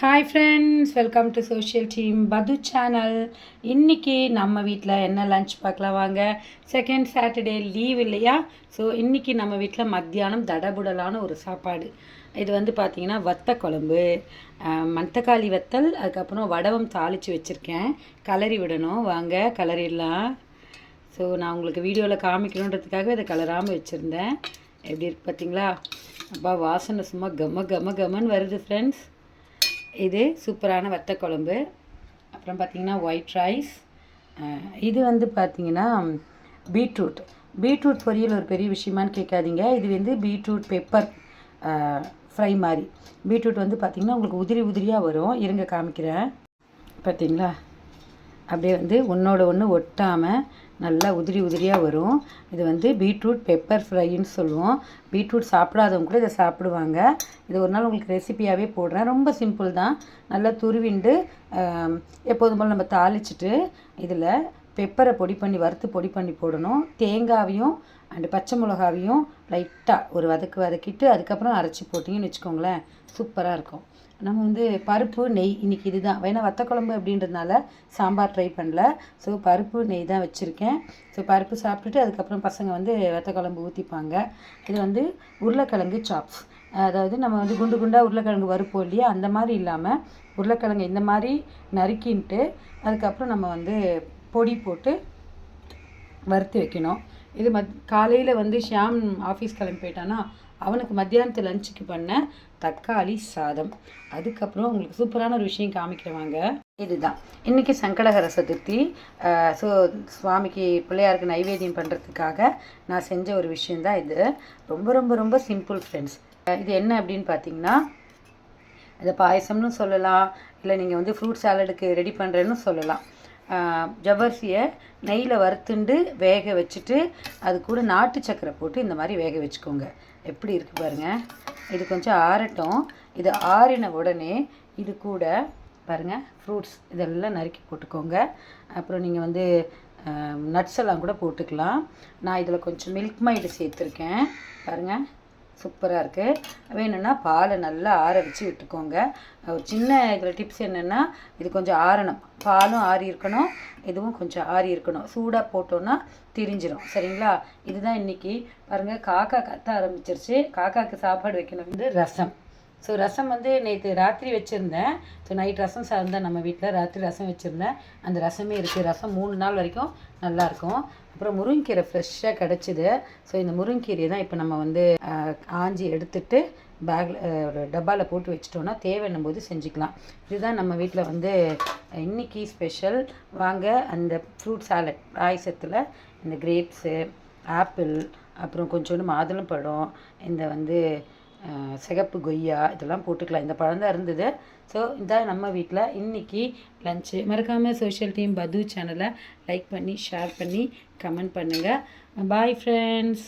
Hi friends welcome to social team பது channel இன்றைக்கி நம்ம வீட்டில் என்ன லஞ்ச் பார்க்கலாம் வாங்க? செகண்ட் சாட்டர்டே லீவ் இல்லையா? ஸோ இன்றைக்கி நம்ம வீட்டில் மத்தியானம் தடபுடலான ஒரு சாப்பாடு. இது வந்து பார்த்திங்கன்னா வத்த குழம்பு மத்தக்காளி வத்தல் அதுக்கப்புறம் வடவம் தாளித்து வச்சுருக்கேன். கலரி விடணும். வாங்க கலரிடலாம் ஸோ நான் உங்களுக்கு வீடியோவில் காமிக்கணுன்றதுக்காக இதை கலராமல் வச்சுருந்தேன். எப்படி இருக்கு பார்த்தீங்களா அப்பா வாசனை சும்மா கம கம கமன்னு வருது ஃப்ரெண்ட்ஸ் இது சூப்பரான வத்த குழம்பு. அப்புறம் பார்த்தீங்கன்னா ஒயிட் ரைஸ் இது வந்து பார்த்தீங்கன்னா பீட்ரூட் பீட்ரூட் பொரியல் ஒரு பெரிய விஷயமான்னு கேட்காதீங்க. இது வந்து பீட்ரூட் பெப்பர் ஃப்ரை மாதிரி. பீட்ரூட் வந்து பார்த்திங்கன்னா உங்களுக்கு உதிரி உதிரியாக வரும். இருங்க காமிக்கிறேன். பார்த்தீங்களா? அப்படியே வந்து ஒன்றோட ஒன்று ஒட்டாமல் நல்லா உதிரி உதிரியாக வரும். இது வந்து பீட்ரூட் பெப்பர் ஃப்ரைன்னு சொல்லுவோம். பீட்ரூட் சாப்பிடாதவங்க கூட இதை சாப்பிடுவாங்க. இது ஒரு நாள் உங்களுக்கு ரெசிபியாகவே போடுறேன். ரொம்ப சிம்பிள் தான். நல்லா துருவிண்டு எப்போதும் போல் நம்ம தாளிச்சிட்டு இதில் பெப்பரை பொடி பண்ணி வறுத்து பொடி பண்ணி போடணும். தேங்காவையும் அண்டு பச்சை மிளகாவையும் லைட்டாக ஒரு வதக்கு வதக்கிட்டு அதுக்கப்புறம் அரைச்சி போட்டிங்கன்னு வச்சுக்கோங்களேன் சூப்பராக இருக்கும். நம்ம வந்து பருப்பு நெய் இன்றைக்கி இதுதான். வேணால் வத்த குழம்பு அப்படின்றதுனால சாம்பார் ட்ரை பண்ணல. ஸோ பருப்பு நெய் தான் வச்சுருக்கேன். ஸோ பருப்பு சாப்பிட்டுட்டு அதுக்கப்புறம் பசங்க வந்து வத்தக்குழம்பு ஊற்றிப்பாங்க இது வந்து உருளைக்கிழங்கு சாப்ஸ் அதாவது நம்ம வந்து குண்டு குண்டாக உருளைக்கிழங்கு வறுப்போம் இல்லையா? அந்த மாதிரி இல்லாமல் உருளைக்கிழங்கு இந்த மாதிரி நறுக்கின்ட்டு அதுக்கப்புறம் நம்ம வந்து பொடி போட்டு வறுத்து வைக்கணும். இது மத் காலையில் வந்து ஷியாம் ஆஃபீஸ் கிளம்பி போயிட்டானா அவனுக்கு மத்தியானத்து லஞ்சுக்கு பண்ண தக்காளி சாதம். அதுக்கப்புறம் உங்களுக்கு சூப்பரான ஒரு விஷயம் காமிக்கிறவாங்க. இதுதான். இன்றைக்கி சங்கடகர சதுர்த்தி. ஸோ சுவாமிக்கு பிள்ளையாருக்கு நைவேத்தியம் பண்ணுறதுக்காக நான் செஞ்ச ஒரு விஷயந்தான் இது. ரொம்ப ரொம்ப ரொம்ப சிம்பிள் ஃப்ரெண்ட்ஸ் இது என்ன அப்படின்னு பார்த்தீங்கன்னா இதை பாயசம்னு சொல்லலாம். இல்லை நீங்கள் வந்து ஃப்ரூட் சாலடுக்கு ரெடி பண்ணுறேன்னு சொல்லலாம். ஜவ்வரிசியை நெய்யில் வறுத்துண்டு வேக வச்சுட்டு அது கூட நாட்டு சக்கரை போட்டு இந்த மாதிரி வேக வச்சுக்கோங்க. எப்படி இருக்குது பாருங்கள் இது கொஞ்சம் ஆறட்டும். இது ஆறின உடனே இது கூட பாருங்கள் ஃப்ரூட்ஸ் இதெல்லாம் நறுக்கி போட்டுக்கோங்க. அப்புறம் நீங்கள் வந்து நட்ஸ் எல்லாம் கூட போட்டுக்கலாம். நான் இதில் கொஞ்சம் மில்க் மைடு சேர்த்துருக்கேன். பாருங்கள் சூப்பராக இருக்குது வேணும்னா பாலை நல்லா ஆற வச்சு விட்டுக்கோங்க. ஒரு சின்ன இதில் டிப்ஸ் என்னென்னா இது கொஞ்சம் ஆறணும். பாலும் ஆறி இருக்கணும். இதுவும் கொஞ்சம் ஆறி இருக்கணும். சூடாக போட்டோன்னா திரிஞ்சிடும் சரிங்களா? இதுதான் இன்றைக்கி பாருங்கள் காக்கா கத்த ஆரம்பிச்சிருச்சு. காக்காக்கு சாப்பாடு வைக்கணும். வந்து ரசம். ஸோ ரசம் வந்து நேற்று ராத்திரி வச்சுருந்தேன். ஸோ நைட் ரசம் சார்ந்தேன் நம்ம வீட்டில் ராத்திரி ரசம் வச்சுருந்தேன். அந்த ரசமே இருக்குது ரசம் மூணு நாள் வரைக்கும் நல்லாயிருக்கும் அப்புறம் முருங்கீரை ஃப்ரெஷ்ஷாக கிடச்சிது. ஸோ இந்த முருங்கீரையை தான் இப்போ நம்ம வந்து ஆஞ்சி எடுத்துட்டு பேக்கில் ஒரு டப்பாவில் போட்டு வச்சிட்டோன்னா தேவைன்னும் போது செஞ்சுக்கலாம். இதுதான் நம்ம வீட்டில் வந்து இன்னைக்கு ஸ்பெஷல் வாங்க அந்த ஃப்ரூட் சாலட் பாயசத்தில் இந்த கிரேப்ஸு ஆப்பிள் அப்புறம் கொஞ்சோண்டு மாதுளம்பழம் இந்த வந்து சிகப்பு கொய்யா இதெல்லாம் போட்டுக்கலாம். இந்த பழம் தான் இருந்தது. ஸோ இதான் நம்ம வீட்டில் இன்னைக்கு லஞ்சு மறக்காமல் சோஷியல் டீம் பது சேனலை லைக் பண்ணி ஷேர் பண்ணி கமெண்ட் பண்ணுங்கள் பாய் ஃப்ரெண்ட்ஸ்